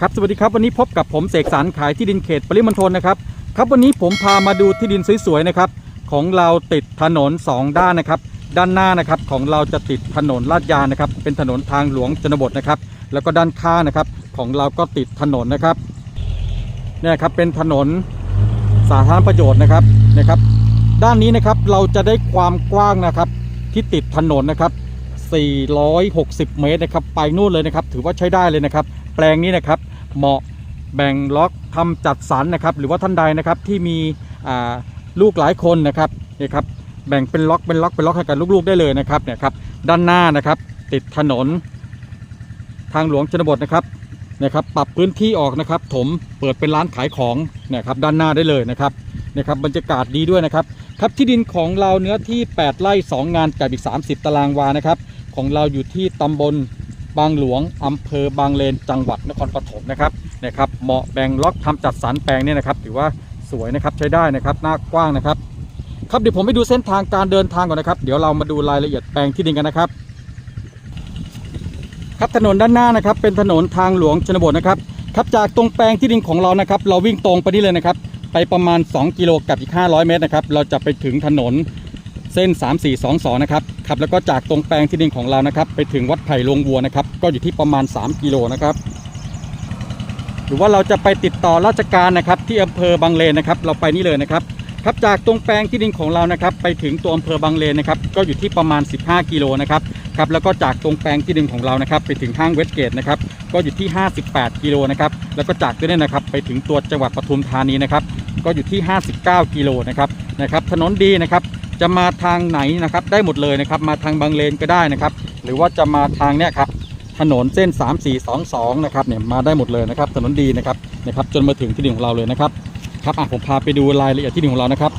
ครับสวัสดีครับวันนี้พบกับผมเสกสรรขายที่ดินเขตปริมณฑลนะครับครับวันนี้ผมพามาดูที่ดินสวยๆนะครับของเราติดถนน 2 ด้านนะครับ ด้านหน้านะครับของเราจะติดถนนลาดยางนะครับ เป็นถนนทางหลวงชนบทนะครับ แล้วก็ด้านข้างนะครับ ของเราก็ติดถนนนะครับเนี่ยครับเป็นถนนสาธารณประโยชน์นะครับนะครับ ด้านนี้นะครับเราจะได้ความกว้างนะครับที่ติดถนนนะครับ460 เมตรนะครับ ไปนู่นเลยนะครับ ถือว่าใช้ได้เลยนะครับ แปลงนี้นะครับ เหมาะแบ่งล็อกทำจัดสรรนะครับ หรือว่าท่านใดนะครับที่มีลูกหลายคนนะครับนี่ครับแบ่งเป็นล็อกเป็นล็อกเป็นล็อกให้กับลูกๆได้เลยนะครับเนี่ยครับด้านหน้านะครับ ติดถนน ทางหลวงชนบทนะครับนะครับ ปรับพื้นที่ออกนะครับ ถมเปิดเป็นร้านขายของเนี่ยครับด้านหน้าได้เลยนะครับนะครับบรรยากาศดีด้วยนะครับครับที่ดินของเราเนื้อที่ 8 ไร่ 2 งานกับอีก 30 ตารางวานะครับ ของเราอยู่ที่ตำบล บางหลวงอำเภอบางเลนจังหวัดนครปฐมนะครับนะครับเหมาะแบ่งล็อกทำจัดสรรแปลงเนี่ยนะครับ ถือว่าสวยนะครับใช้ได้นะครับหน้ากว้างนะครับ ครับเดี๋ยวผมไปดูเส้นทางการเดินทางก่อนนะครับ เดี๋ยวเรามาดูรายละเอียดแปลงที่ดินกันนะครับครับถนนด้านหน้านะครับ เป็นถนนทางหลวงชนบทนะครับครับจากตรงแปลงที่ดินของเรานะครับ เราวิ่งตรงไปนี่เลยนะครับ ไปประมาณ 2 กิโลกับอีก 500 เมตรนะครับ เราจะไปถึงถนน เส้น 3422 นะครับครับ แล้วก็จากตรงแปลงที่ดินของเรานะครับ ไปถึงวัดไผ่ลงวัวนะครับ ก็อยู่ที่ประมาณ 3 กิโลนะครับ หรือว่าเราจะไปติดต่อราชการนะครับที่อำเภอบางเลนนะครับ เราไปนี่เลยนะครับ ครับจากตรงแปลงที่ดินของเรานะครับ ไปถึงตัวอำเภอบางเลนนะครับ ก็อยู่ที่ประมาณ 15 กิโลนะครับครับแล้วก็จากตรงแปลงที่ดินของเรานะครับ ไปถึงห้างเวสเกตนะครับก็อยู่ที่ 58 กิโลนะครับแล้วก็จากตัวนี้นะครับไปถึงตัวจังหวัดปทุมธานีนะครับ ก็อยู่ที่ 59 กิโลนะครับนะครับ ถนนดีนะครับจะมาทางไหนนะครับได้หมดเลยนะครับ มาทางบางเลนก็ได้นะครับ หรือว่าจะมาทางเนี้ยครับถนนเส้น 3422 นะครับเนี่ยมาได้หมดเลยนะครับ ถนนดีนะครับนะครับจนมาถึงที่ดินของเราเลยนะครับครับอะผมพาไปดูรายละเอียดที่ดินของเรานะครับ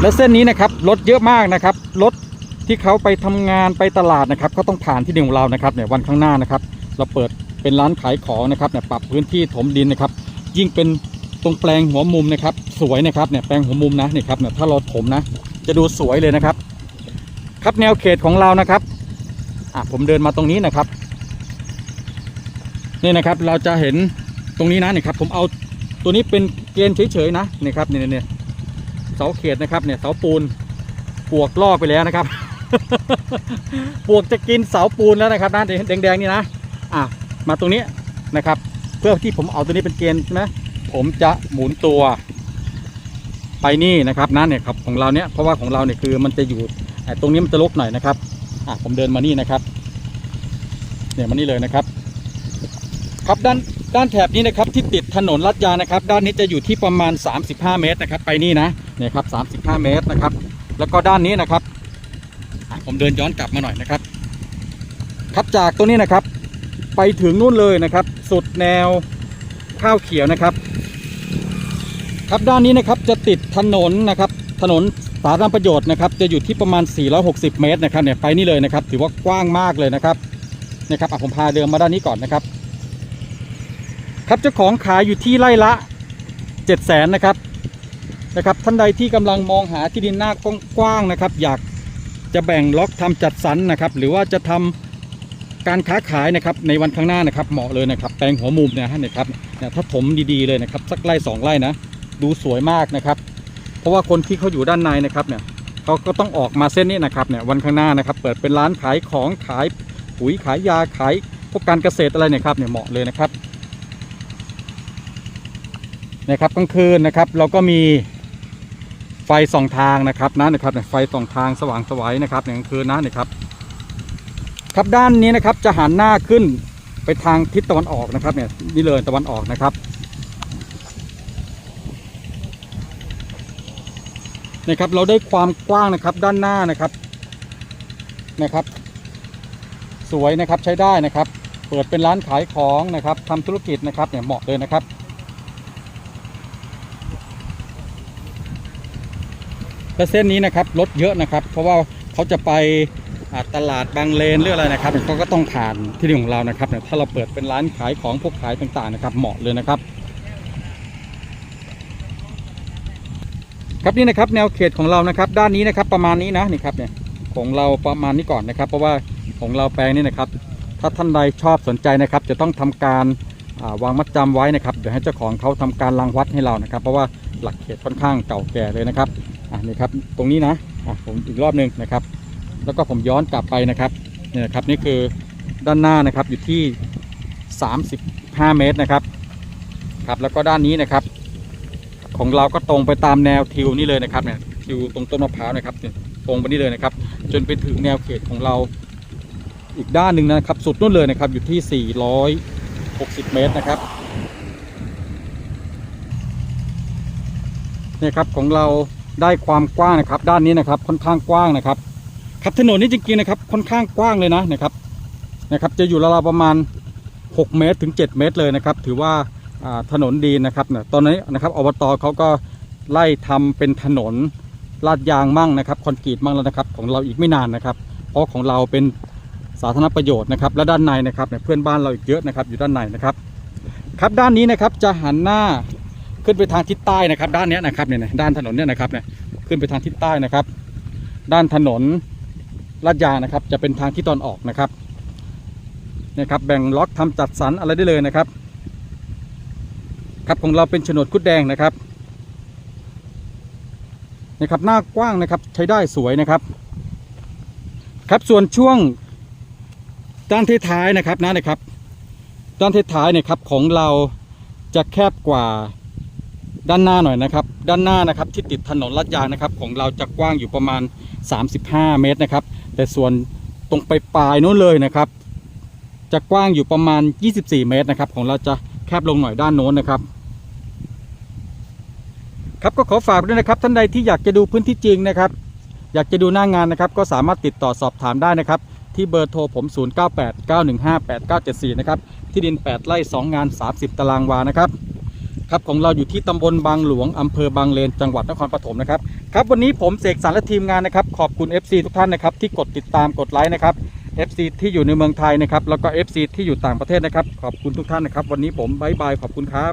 และเส้นนี้นะครับรถเยอะมากนะครับรถที่เขาไปทำงานไปตลาดนะครับ ก็ต้องผ่านที่ดินของเรานะครับเนี่ยวันข้างหน้านะครับ เราเปิดเป็นร้านขายของนะครับเนี่ยปรับพื้นที่ถมดินนะครับ ยิ่งเป็น ตรงแปลงหัวมุมนะครับ สวยนะครับเนี่ยแปลงหัวมุมนะนี่ครับเนี่ยถ้าเราถมนะ จะดูสวยเลยนะครับ ครับแนวเขตของเรานะครับอะผมเดินมาตรงนี้นะครับ นี่นะครับเราจะเห็นตรงนี้นะนี่ครับ ผมเอาตัวนี้เป็นเกณฑ์เฉยๆนะนี่ครับเนี่ยเนี่ยเสาเขตนะครับเนี่ยเสาปูนปวกล่อไปแล้วนะครับปวกจะกินเสาปูนแล้วนะครับนะแดงๆนี่นะอะมาตรงนี้นะครับ เพื่อที่ผมเอาตัวนี้เป็นเกณฑ์นะ ผมจะหมุนตัวไปนี่นะครับนะเนี่ยครับของเราเนี่ยเพราะว่าของเราเนี่ยคือมันจะอยู่ตรงนี้มันจะลกหน่อยนะครับอะผมเดินมานี่นะครับ เนี่ยมานี่เลยนะครับ ครับด้านด้านแถบนี้นะครับที่ติดถนนลาดยานะครับ ด้านนี้จะอยู่ที่ประมาณ 35 เมตรนะครับ ไปนี่นะเนี่ยครับ35 เมตรนะครับ แล้วก็ด้านนี้นะครับผมเดินย้อนกลับมาหน่อยนะครับ ครับจากตรงนี้นะครับ ไปถึงนู่นเลยนะครับ สุดแนวข้าวเขียวนะครับ ครับด้านนี้นะครับจะติดถนนนะครับถนนสาธารณประโยชน์นะครับจะอยู่ที่ประมาณ 460 เมตรนะครับเนี่ยไปนี่เลยนะครับ ถือว่ากว้างมากเลยนะครับนะครับอะผมพาเดินมาด้านนี้ก่อนนะครับ ครับเจ้าของขายอยู่ที่ไร่ละ 7 0 0 0 0นนะครับนะครับท่านใดที่กำลังมองหาที่ดินหน้ากว้างๆนะครับ อยากจะแบ่งล็อกทำจัดสรรนะครับ หรือว่าจะทำการค้าขายนะครับในวันข้างหน้านะครับเหมาะเลยนะครับ แปลงหัวมุมเนี่ยฮะครับเนี่ยถ้าถมดีๆเลยนะครับ สักไร่สองไร่นะ ดูสวยมากนะครับ เพราะว่าคนที่เขาอยู่ด้านในนะครับเนี่ยเขาก็ต้องออกมาเส้นนี้นะครับเนี่ยวันข้างหน้านะครับ เปิดเป็นร้านขายของขายปุ๋ยขายยาขายพวกการเกษตรอะไรเนี่ยครับเนี่ยเหมาะเลยนะครับนะครับกลางคืนนะครับ เราก็มีไฟส่องทางนะครับนะนะครับเนี่ยไฟส่องทางสว่างสวยนะครับในกลางคืนนะเนี่ยครับ ครับด้านนี้นะครับจะหันหน้าขึ้นไปทางทิศตะวันออกนะครับเนี่ยนี่เลยตะวันออกนะครับ นะครับ เราได้ความกว้างนะครับด้านหน้านะครับนะครับ สวยนะครับใช้ได้นะครับ เปิดเป็นร้านขายของนะครับทำธุรกิจนะครับเนี่ยเหมาะเลยนะครับและเส้นนี้นะครับรถเยอะนะครับ เพราะว่าเขาจะไปตลาดบางเลนหรืออะไรนะครับเขาก็ต้องผ่านที่นี่ของเรานะครับถ้าเราเปิดเป็นร้านขายของพวกขายต่างๆนะครับ เหมาะเลยนะครับ ครับนี่นะครับแนวเขตของเรานะครับ ด้านนี้นะครับประมาณนี้นะนี่ครับเนี่ยของเราประมาณนี้ก่อนนะครับ เพราะว่าของเราแปลงนี่นะครับ ถ้าท่านใดชอบสนใจนะครับ จะต้องทำการาวางมัดจำไว้นะครับเดี๋ยวให้เจ้าของเขาทำการรังวัดให้เรานะครับ เพราะว่าหลักเขตค่อนข้างเก่าแก่เลยนะครับอะนี่ครับตรงนี้นะอะผมอีกรอบหนึ่งนะครับ แล้วก็ผมย้อนกลับไปนะครับนี่นะครับนี่คือด้านหน้านะครับอยู่ที่ 35 เมตรนะครับครับแล้วก็ด้านนี้นะครับ ของเราก็ตรงไปตามแนวทิวนี่เลยนะครับเนี่ยทิวตรงต้นมะพร้าวนะครับตรงไปนี่เลยนะครับ จนไปถึงแนวเขตของเราอีกด้านหนึ่งนะครับ สุดนู่นเลยนะครับอยู่ที่ 460 เมตรนะครับเนี่ยครับของเราได้ความกว้างนะครับ ด้านนี้นะครับค่อนข้างกว้างนะครับ ครับถนนนี้จริงๆนะครับค่อนข้างกว้างเลยนะนะครับนะครับ จะอยู่ราวๆประมาณ 6 เมตรถึง 7 เมตรเลยนะครับ ถือว่า ถนนดีนะครับเนี่ยตอนนี้นะครับอบตเขาก็ไล่ทำเป็นถนนลาดยางมั่งนะครับคอนกรีตมั่งแล้วนะครับ ของเราอีกไม่นานนะครับ เพราะของเราเป็นสาธารณประโยชน์นะครับและด้านในนะครับเนี่ยเพื่อนบ้านเราอีกเยอะนะครับ อยู่ด้านในนะครับ ครับด้านนี้นะครับจะหันหน้าขึ้นไปทางทิศใต้นะครับ ด้านเนี้ยนะครับเนี่ยด้านถนนเนี่ยนะครับเนี่ยขึ้นไปทางทิศใต้นะครับ ด้านถนนลาดยางนะครับ จะเป็นทางที่ตอนออกนะครับเนี่ยครับแบ่งล็อกทำจัดสรรอะไรได้เลยนะครับ ครับของเราเป็นโฉนดคุดแดงนะครับนะครับหน้ากว้างนะครับใช้ได้สวยนะครับ ครับส่วนช่วงด้านท้ายนะครับนะนะครับ ด้านท้ายเนี่ยครับของเราจะแคบกว่าด้านหน้าหน่อยนะครับ ด้านหน้านะครับที่ติดถนนลาดยางนะครับ ของเราจะกว้างอยู่ประมาณ 35 เมตรนะครับ แต่ส่วนตรงไปปลายนู้นเลยนะครับ จะกว้างอยู่ประมาณ 24 เมตรนะครับ ของเราจะ บลงหน่อยด้านโน้นนะครับ ครับก็ขอฝากด้วยนะครับ ท่านใดที่อยากจะดูพื้นที่จริงนะครับ อยากจะดูหน้างานนะครับ ก็สามารถติดต่อสอบถามได้นะครับ ที่เบอร์โทรผม 0989158974 นะครับ ที่ดิน 8 ไร่ 2 งาน 30 ตารางวานะครับครับของเราอยู่ที่ตำบลบางหลวงอำเภอบางเลนจังหวัดนครปฐมนะครับครับวันนี้ผมเสกสรรและทีมงานนะครับ ขอบคุณ FC ทุกท่านนะครับที่กดติดตามกดไลค์นะครับ FC ที่อยู่ในเมืองไทยนะครับแล้วก็ FC ที่อยู่ต่างประเทศนะครับ ขอบคุณทุกท่านนะครับ วันนี้ผมบายบายขอบคุณครับ